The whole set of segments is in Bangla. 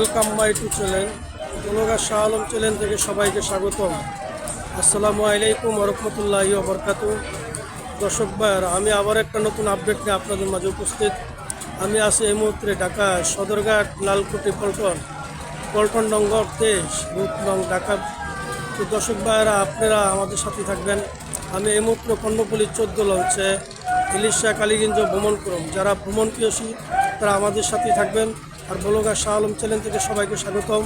ওয়েলকাম মাই টু চ্যানেল দোলগা শাহ আলম চ্যানেল থেকে সবাইকে স্বাগতম। আসসালামু আলাইকুম রহমতুল্লাহ বরকাত দর্শক ভাইয়ার, আমি আবার একটা নতুন আপডেট নিয়ে আপনাদের মাঝে উপস্থিত। আমি আছি এই মুহূর্তে ঢাকা সদরঘাট লালকুটি পল্টন। পল্টন নঙ্গর তেইশ রুট নং ঢাকা। তো দর্শক ভাইয়েরা, আপনারা আমাদের সাথে থাকবেন। আমি এই মুহূর্তে কর্ণপল্লী চোদ্দ লঞ্চে ইলিশা কালীগঞ্জ ভ্রমণ করুন। যারা ভ্রমণ প্রিয়সী তারা আমাদের সাথেই থাকবেন। আর বলগা শাহ আলম চ্যানেল থেকে সবাইকে স্বাগতম।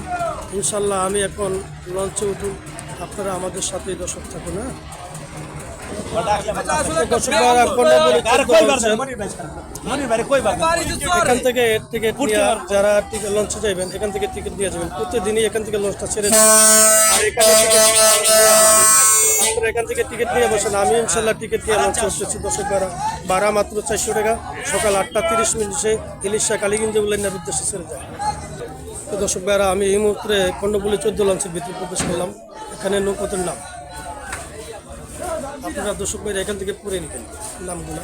ইনশাল্লাহ আমি এখন লঞ্চে উঠুন আপনারা আমাদের সাথেই দর্শক থাকুন হ্যাঁ? এখান থেকে টিকিট যারা লঞ্চে যাবেন এখান থেকে টিকিট নিয়ে যাবেন। প্রতিদিনই এখান থেকে লঞ্চটা ছেড়ে আর এখানে আপনারা এখান থেকে টিকিট নিয়ে বসেন। আমি ইনশাল্লাহ টিকিট নিয়ে লঞ্চে এসেছি দর্শক ভাড়া ভাড়া মাত্র চারশো টাকা। সকাল আটটা তিরিশ মিনিটে ইলিশা কালীগঞ্জ উল্লেখের উদ্দেশ্যে ছেড়ে যায়। তো দর্শক ভাইরা আমি এই মুহূর্তে কর্ণবলী চোদ্দ লঞ্চের ভিতরে প্রবেশ করলাম। এখানে নৌপথের নাম। আপনারা দর্শক ভাইরা এখান থেকে পড়ে নিতেন। নামগুলো।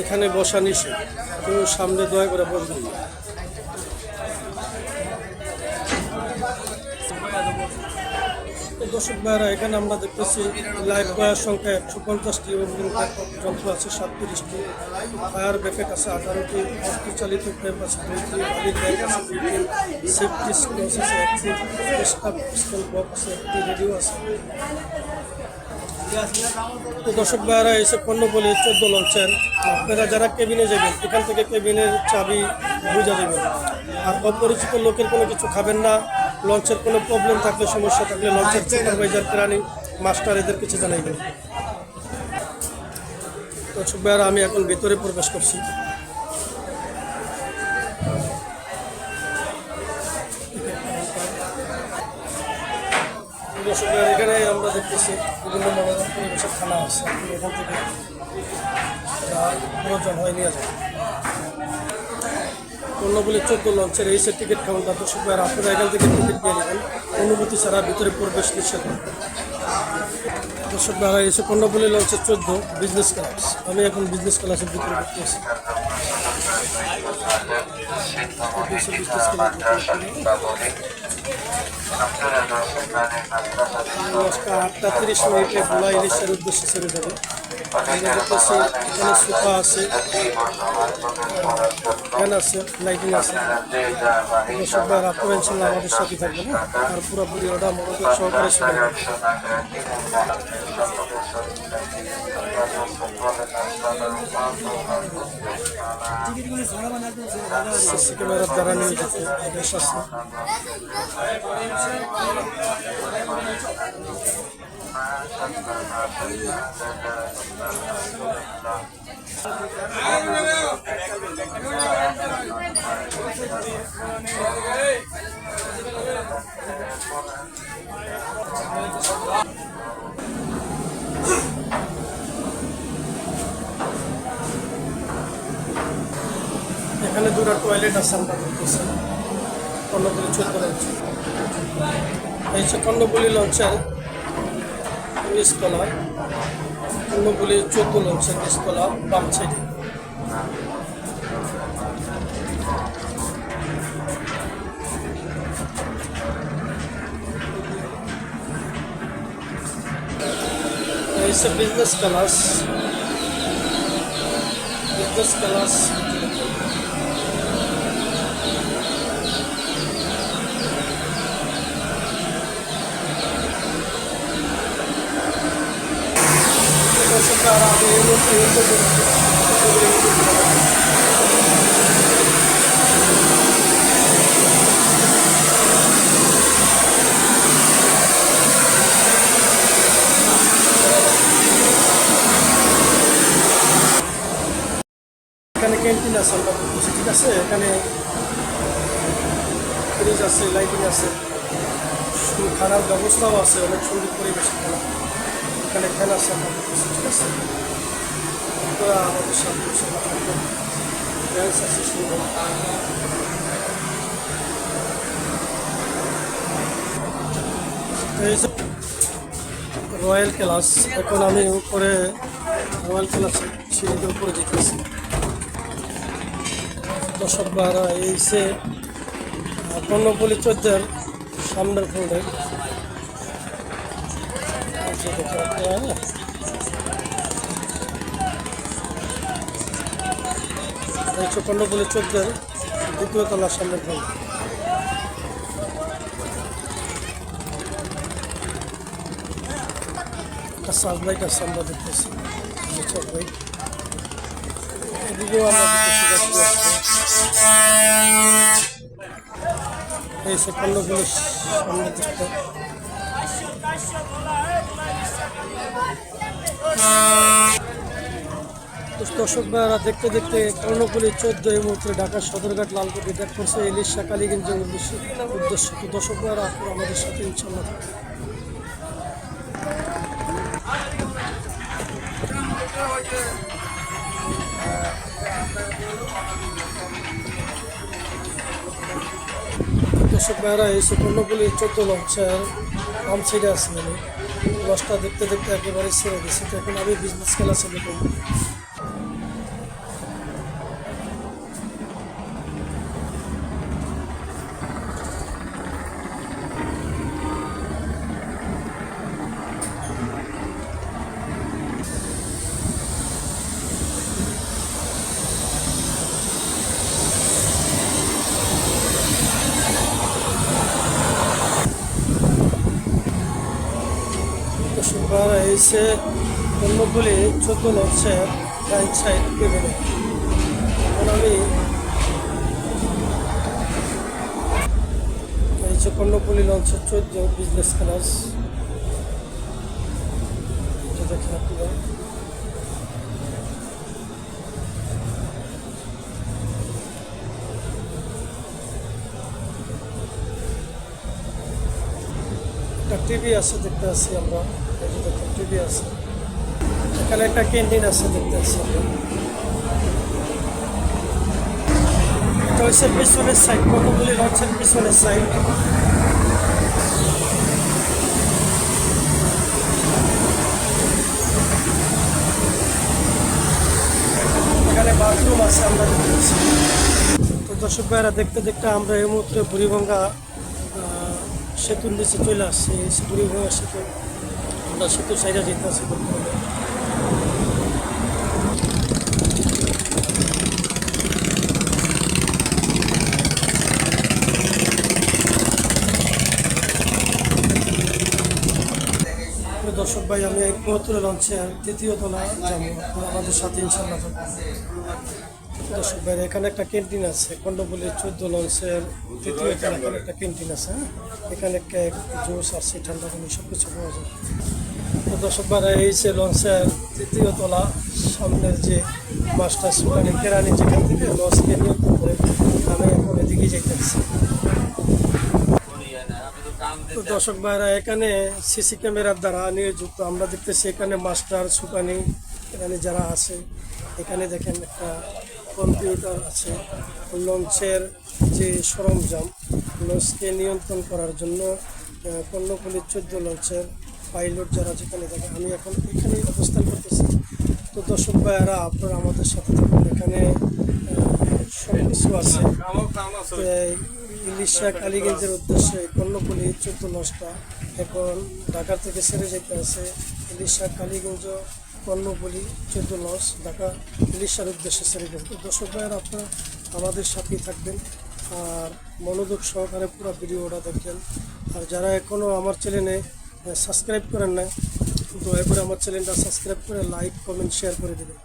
এখানে বসা নিষেধ। কেউ সামনে দয়া করে বসবেন না। দর্শক ভাইরা এখানে আমরা দেখতেছি লাইভ বয়ার সংখ্যা একশো পঞ্চাশটি এবং যন্ত্র আছে সাতত্রিশটি। ফায়ার ব্যাকেট আছে আঠারোটি চালিত ট্যাপ আছে দুইটি বালির ব্যাগ আছে দুইটি সেফটি স্ক্লোস আছে একটি স্টাফ পিস্তল বক আছে একটি রেডিও আছে। তো দর্শক ভাইরা এসে পণ্য বলে চোদ্দ লঞ্চের, আপনারা যারা কেবিনে যাবেন, এখান থেকে কেবিনের চাবি বুঝা দেবেন আর অপরিচিত লোকের কোনো কিছু খাবেন না লঞ্চের কোনো প্রবলেম থাকলে, সমস্যা থাকলে লঞ্চের সুপারভাইজার প্রাণী মাস্টার এদের কিছু জানাইবেন দর্শক ভাইরা আমি এখন ভিতরে প্রবেশ করছি। দর্শক ভাইরা এখানে আমরা দেখতেছি বিভিন্ন মনোরম পরিবেশের খানা আছে। এখান থেকে প্রয়োজন হয় নিয়ে যান কর্ণবলী চোদ্দ লঞ্চের এই সে টিকিট কাউন্টার দর্শক ভাইরা আপনারা এখান থেকে টিকিট নিয়ে নেবেন। অনুমতি ছাড়া ভিতরে প্রবেশ নিষেধ দর্শক ভাইরা এসে কর্ণবলী লঞ্চের চোদ্দ বিজনেস ক্লাস আমি এখন বিজনেস ক্লাসের ভিতরে ঢুকতে আছি বিজনেস ক্লাস আটটা তিরিশ মিনিটে ভোলা ইলিশের উদ্দেশ্যে ছেড়ে যাবে এখানে সোফা আছে ফ্যান আছে লাইটিং আছে সবাই আপনারা ইনশাল্লাহ আমাদের সাথে থাকবেন হ্যাঁ? আর পুরোপুরি ওটা মনোযোগ সহকারে শুনে সিসি ক্যামেরার দ্বারা নিয়ে যেতে আছে এখানে দুটো টয়লেট আছে আমরা দেখতেছি। কর্ণবলী চোদ্দ এই হচ্ছে কর্ণবলী লঞ্চের নিচতলা কর্ণবলী চোদ্দ লঞ্চের নিচতলা বাম সাইডে। হচ্ছে বিজনেস ক্লাস বিজনেস ক্লাস দর্শকরা আমি এই মুহূর্তে ইউটিউবে এখানে ক্যান্টিন আছে, আমরা ঠিক আছে? এখানে ফ্রিজ আছে লাইটিং আছে। খানার ব্যবস্থাও আছে, অনেক সুন্দর পরিবেশ। এখানে ফ্যান আছে সাথে রয়্যাল ক্লাস এখন আমি উপরে রয়্যাল ক্লাস সিঁড়িতে উপরে যেতেছি। দর্শক ভাড়া এই সে কর্ণপল্লী চোদ্দের সামনের ফোল্ডে একশো কর্ণপল্লী চোদ্দের দ্বিতীয় তলার সামনের ফোল্ডে একটা সানলাইট আছে আমরা দেখতেছি চক ভাই এদিকেও আমরা দেখতেছি গাছগুলো আছে। এই সে কর্ণগুলো সামনে দিকটা তো দর্শক ভাইরা দেখতে দেখতে কর্ণপুলি চোদ্দ এই মুহূর্তে ঢাকার সদরঘাট লালকুটি দেখ করছে ইলিশা কালীগঞ্জের উদ্দেশ্য। উদ্দেশ্য দর্শক ভাইরা আপনারা আমাদের সাথে ইনশাল্লাহ দর্শক ভাইরা এই সুপর্ণপুলি চোদ্দ লঞ্চের আম ছেড়ে আছে লঞ্চটা দেখতে দেখতে একেবারে ছেড়ে দিয়েছি। তো এখন আমি বিজনেস খেলা ছেলে করব। ভাইরা এসে কর্ণপুলি চোদ্দ লঞ্চের রাইট সাইড কেবেলে এখন আমি এই লঞ্চের চোদ্দ বিজনেস ক্লাস দেখেন আপনারা একটা টিভি আছে দেখতে আছি আমরা। টিভি আছে। এখানে একটা ক্যান্টিন আছে দেখতে আছি এটা হচ্ছে পিছনের সাইড কতগুলি লঞ্চের পিছনের সাইড এখানে বাথরুম আছে আমরা তো দর্শক ভাইরা দেখতে দেখতে আমরা এই মুহূর্তে বুড়িভঙ্গা আহ, সেতুর নিচে চলে আসছি। এই বুড়িভঙ্গা সেতু আমরা সেতু সাইডে যেতে আসি দর্শক ভাই, আমি এক মুহূর্তে লঞ্চে তৃতীয় তলা যাব। আমাদের সাথে ইনশাল্লাহ দর্শক ভাই, এখানে একটা ক্যান্টিন আছে কন্ডবলের চোদ্দ লঞ্চের তৃতীয় তলা এখানে একটা ক্যান্টিন আছে হ্যাঁ? এখানে কেক, জুস আছে ঠান্ডা পানি সব কিছু পাওয়া যায়। দর্শক ভাই এই লঞ্চের তৃতীয় তলা, সামনের যে মাস্টার সুলানি কেরানি যেখান থেকে লঞ্চকে নিয়ন্ত্রণ করে আমি এখন এদিকে যেতেছি দর্শক ভাইরা এখানে সিসি ক্যামেরার দ্বারা নিয়োজিত, আমরা দেখতেছি এখানে মাস্টার সুকানি, এখানে যারা আছে, এখানে দেখেন একটা কম্পিউটার আছে। লঞ্চের যে সরঞ্জাম, লঞ্চকে নিয়ন্ত্রণ করার জন্য কর্ণপল্লির চোদ্দ লঞ্চের পাইলট যারা যেখানে থাকে আমি এখন এখানে অবস্থান করতেছি। তো দর্শক ভাইয়ারা, আপনারা আমাদের সাথে থাকুন। এখানে সব কিছু আছে। ইলিশা কালীগঞ্জের উদ্দেশ্যে কর্ণপল্লী চোদ্দ লঞ্চটা এখন ঢাকা থেকে সেরে যেতে আছে। ইলিশা কালীগঞ্জ কর্ণপল্লী চোদ্দ লঞ্চ ঢাকা ইলিশার উদ্দেশ্যে সেরে যাবে তো দর্শক ভাইয়েরা, আপনারা আমাদের সাথেই থাকবেন আর মনোযোগ সহকারে পুরো ভিডিওটা দেখবেন। আর যারা এখনও আমার চ্যানেলে সাবস্ক্রাইব করেন না দয়া করে আমার চ্যানেলটা সাবস্ক্রাইব করে লাইক কমেন্ট শেয়ার করে দেবেন।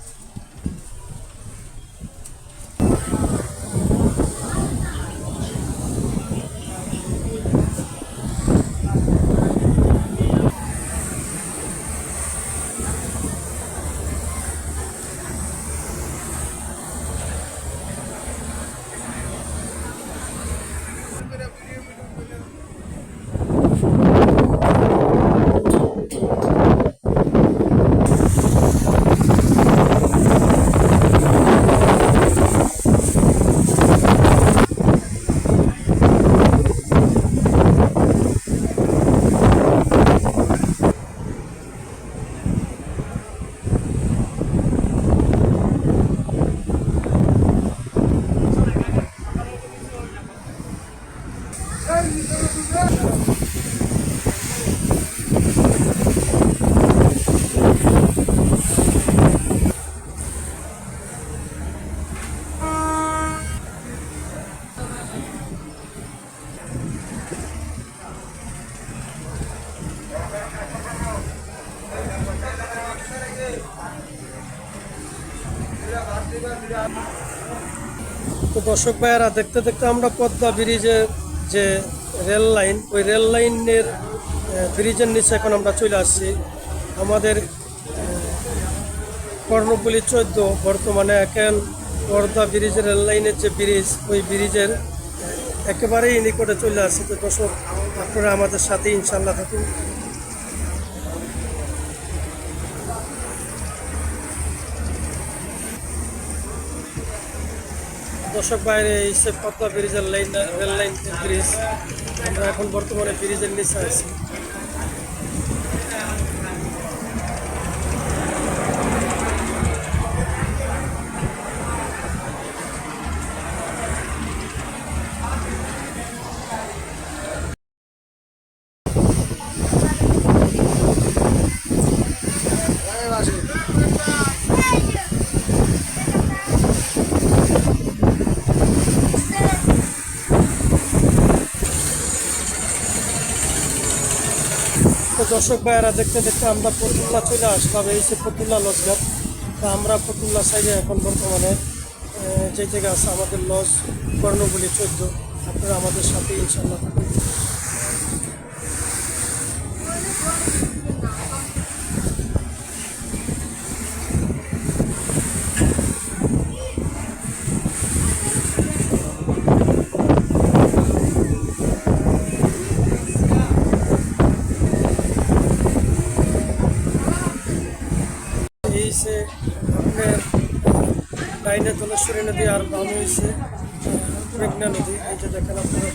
তো দর্শক ভাইয়েরা, দেখতে দেখতে আমরা পদ্মা ব্রিজের যে রেল লাইন, ওই রেল লাইনের ব্রিজের নিচে এখন আমরা চলে আসছি। আমাদের কর্ণফুলি চোদ্দ বর্তমানে এখন পর্দা ব্রিজের রেল লাইনের যে ব্রিজ, ওই ব্রিজের একেবারেই নিকটে চলে আসছে। তো দর্শক, আপনারা আমাদের সাথে ইনশাল্লাহ থাকুন। দর্শক বাইরে এই পাতলা ব্রিজের লাইন রেল লাইন ব্রিজ। আমরা এখন বর্তমানে ব্রিজের নিচে আছি। দর্শক ভাইয়েরা দেখতে দেখতে আমরা ফতুল্লা চলে আসলাম, এই সে ফতুল্লা লজঘাট তা আমরা ফতুল্লা সাইডে এখন বর্তমানে যে জায়গা আছে, আমাদের লজ কর্ণগুলি চোদ্দ। আপনারা আমাদের সাথে ইনশাল্লাহ সে আপনার ডাইনে ধলেশ্বরী নদী আর বামে হয়েছে মেঘনা নদী এইটা দেখেন আপনারা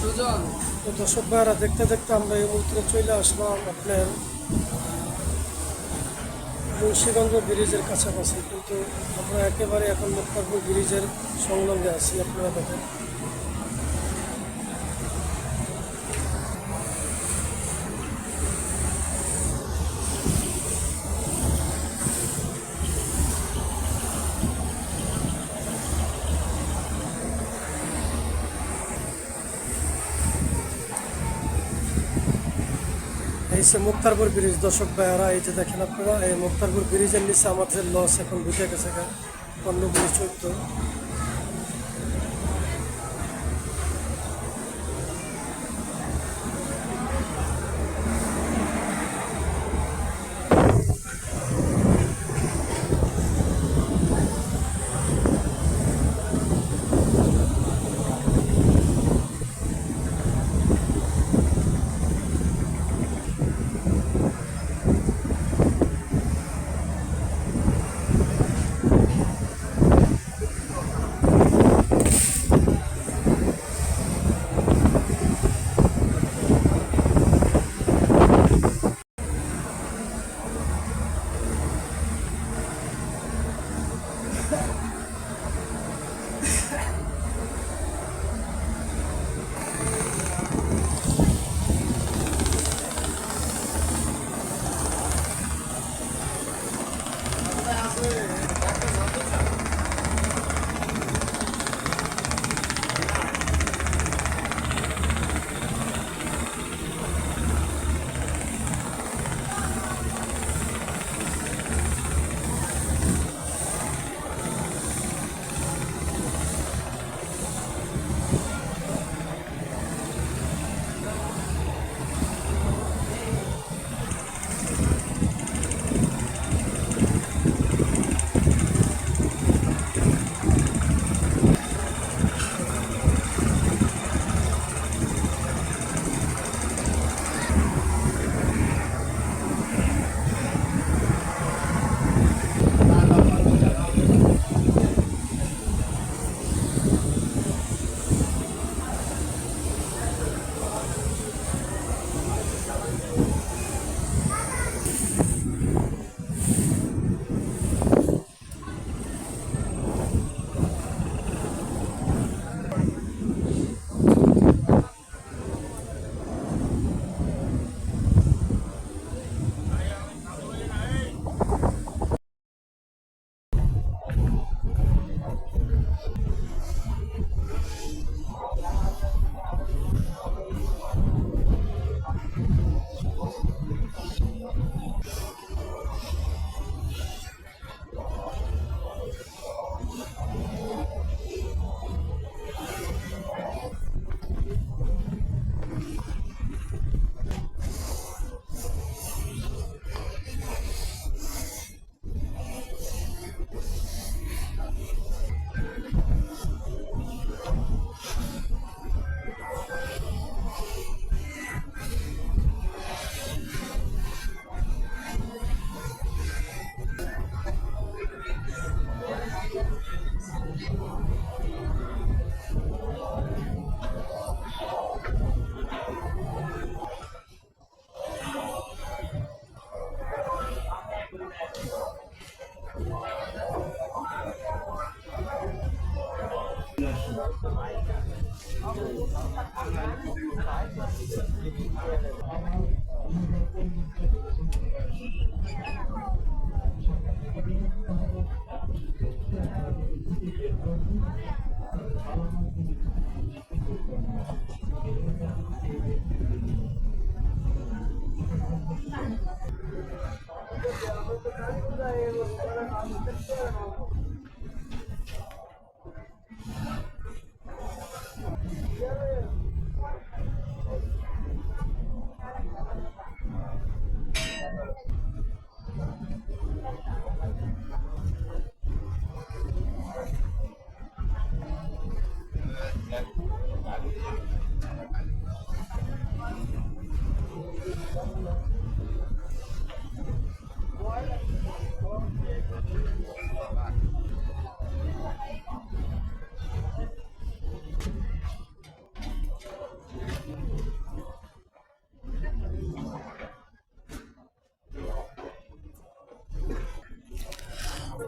তো দর্শক ভাইয়েরা, দেখতে দেখতে আমরা এই মুহূর্তে চলে আসলাম আপনার মুন্সীগঞ্জ ব্রিজের কাছাকাছি। কিন্তু আমরা একেবারে এখন মুক্তারপুর ব্রিজের সংলগ্নে আছি, আপনারা দেখেন। সে মুক্তারপুর ব্রিজ। দর্শক ভাইয়ারা, এই যে দেখেন আপনারা, এই মুক্তারপুর ব্রিজের নিচে আমাদের লস এখন বুঝে গেছে কর্ণপুরি চৈত্র।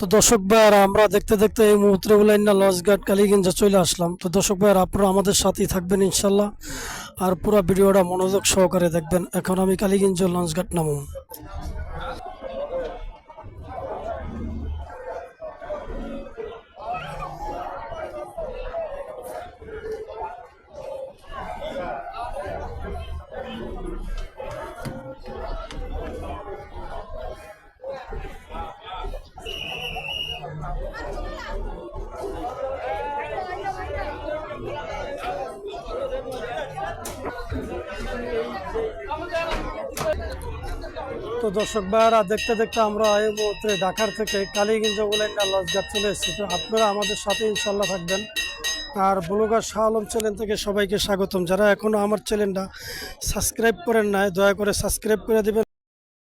তো দর্শক ভাইয়ারা, আমরা দেখতে দেখতে এই মুহূর্তে উলাইনা লঞ্চঘাট কালীগঞ্জে চলে আসলাম। তো দর্শক ভাইয়ারা, আপনারা আমাদের সাথেই থাকবেন ইনশাল্লাহ। আর পুরো ভিডিওটা মনোযোগ সহকারে দেখবেন। এখন আমি কালীগঞ্জ লঞ্চঘাট নামব তো দর্শক ভাইয়ারা, দেখতে দেখতে আমরা এই মুহূর্তে ঢাকার থেকে কালীগঞ্জ উলাইনা লঞ্চঘাট চলে এসেছি। তো আপনারা আমাদের সাথে ইনশাল্লাহ থাকবেন। আর ব্লগার শাহ আলম চ্যানেল থেকে সবাইকে স্বাগতম। যারা এখনও আমার চ্যানেলটা সাবস্ক্রাইব করেন নাই, দয়া করে সাবস্ক্রাইব করে দেবেন।